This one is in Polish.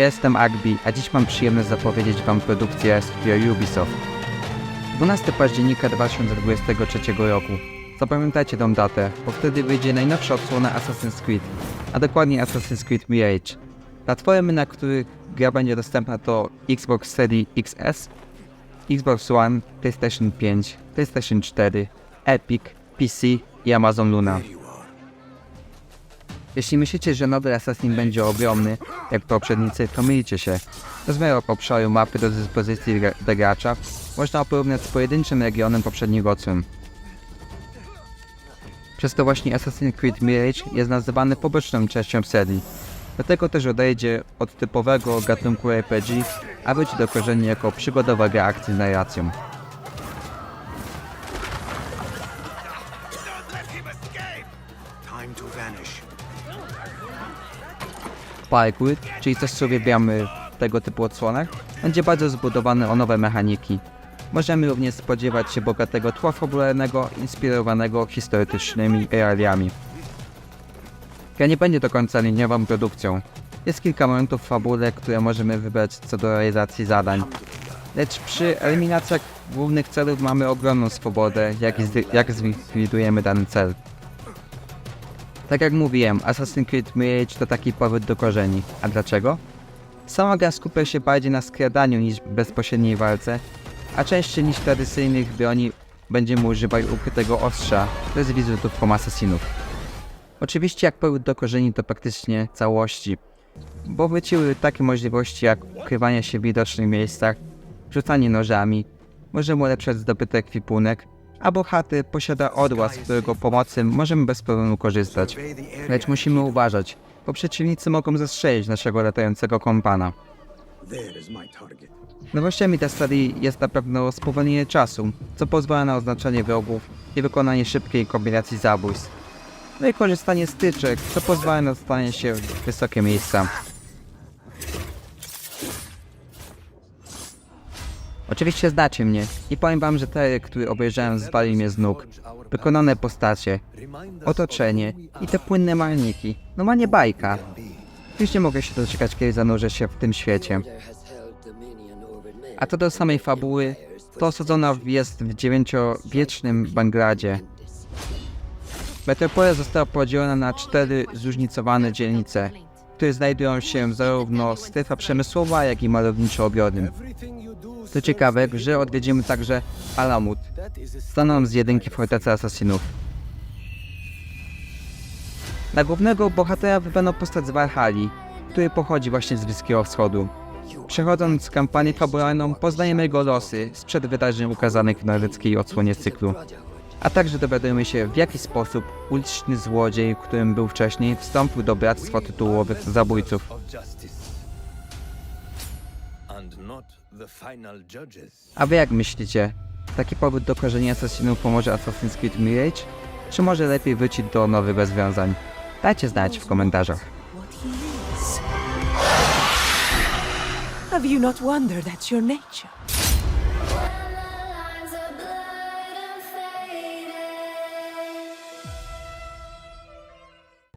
Ja jestem Agbi, a dziś mam przyjemność zapowiedzieć Wam produkcję studia Ubisoft. 12 października 2023 roku. Zapamiętajcie tą datę, bo wtedy wyjdzie najnowsza odsłona Assassin's Creed, a dokładnie Assassin's Creed Mirage. Platformy, na których gra będzie dostępna to Xbox Series XS, Xbox One, PlayStation 5, PlayStation 4, Epic, PC i Amazon Luna. Jeśli myślicie, że nowy Assassin będzie ogromny, jak poprzednicy, to mylicie się. Rozmiar obszaru mapy do dyspozycji gracza można porównać z pojedynczym regionem poprzedniego odsłon. Przez to właśnie Assassin's Creed Mirage jest nazywany poboczną częścią serii. Dlatego też odejdzie od typowego gatunku RPG, a wróci do korzeni jako przygodowa gra akcji z narracją. Time to vanish. Parkour, czyli coś co uwielbiamy w tego typu odsłonach, będzie bardzo zbudowany o nowe mechaniki. Możemy również spodziewać się bogatego tła fabularnego, inspirowanego historycznymi realiami. Gra nie będzie do końca liniową produkcją. Jest kilka momentów w fabule, które możemy wybrać co do realizacji zadań. Lecz przy eliminacjach głównych celów mamy ogromną swobodę, jak, jak zlikwidujemy dany cel. Tak jak mówiłem, Assassin's Creed Mirage to taki powrót do korzeni. A dlaczego? Sama gra skupia się bardziej na skradaniu niż bezpośredniej walce, a częściej niż tradycyjnych broni będziemy używać ukrytego ostrza bez wizytówką asesinów. Oczywiście jak powrót do korzeni to praktycznie całości, bo wróciły takie możliwości jak ukrywanie się w widocznych miejscach, rzucanie nożami, możemy ulepszać zdobyty ekwipunek, a bohater posiada odłaz, z którego pomocy możemy bez problemu korzystać. Lecz musimy uważać, bo przeciwnicy mogą zastrzelić naszego latającego kompana. Nowościami tej serii jest na pewno spowolnienie czasu, co pozwala na oznaczenie wrogów i wykonanie szybkiej kombinacji zabójstw. No i korzystanie z tyczek, co pozwala na dostanie się w wysokie miejsca. Oczywiście znacie mnie i powiem wam, że tery, który obejrzałem zwalił mnie z nóg. Wykonane postacie, otoczenie i te płynne malniki. No ma nie bajka. Już nie mogę się doczekać, kiedy zanurzę się w tym świecie. A co do samej fabuły, to osadzona jest w dziewięciowiecznym Bangladzie. Metropolia została podzielona na cztery zróżnicowane dzielnice, w których znajdują się zarówno strefa przemysłowa, jak i malowniczo-obiornym. Co ciekawe, grze odwiedzimy także Alamut, znaną z jedynki Fortecy Asasinów. Na głównego bohatera wybrano postać z Valhalla, który pochodzi właśnie z Bliskiego Wschodu. Przechodząc kampanię fabularną, poznajemy jego losy sprzed wydarzeń ukazanych w nordyckiej odsłonie cyklu. A także dowiadujemy się, w jaki sposób uliczny złodziej, którym był wcześniej, wstąpił do bractwa tytułowych zabójców. A wy jak myślicie? Taki powód do korzenia Assassinów pomoże Assassin's Creed Mirage? Czy może lepiej wrócić do nowych rozwiązań? Dajcie znać w komentarzach. Have you not wondered at your nature?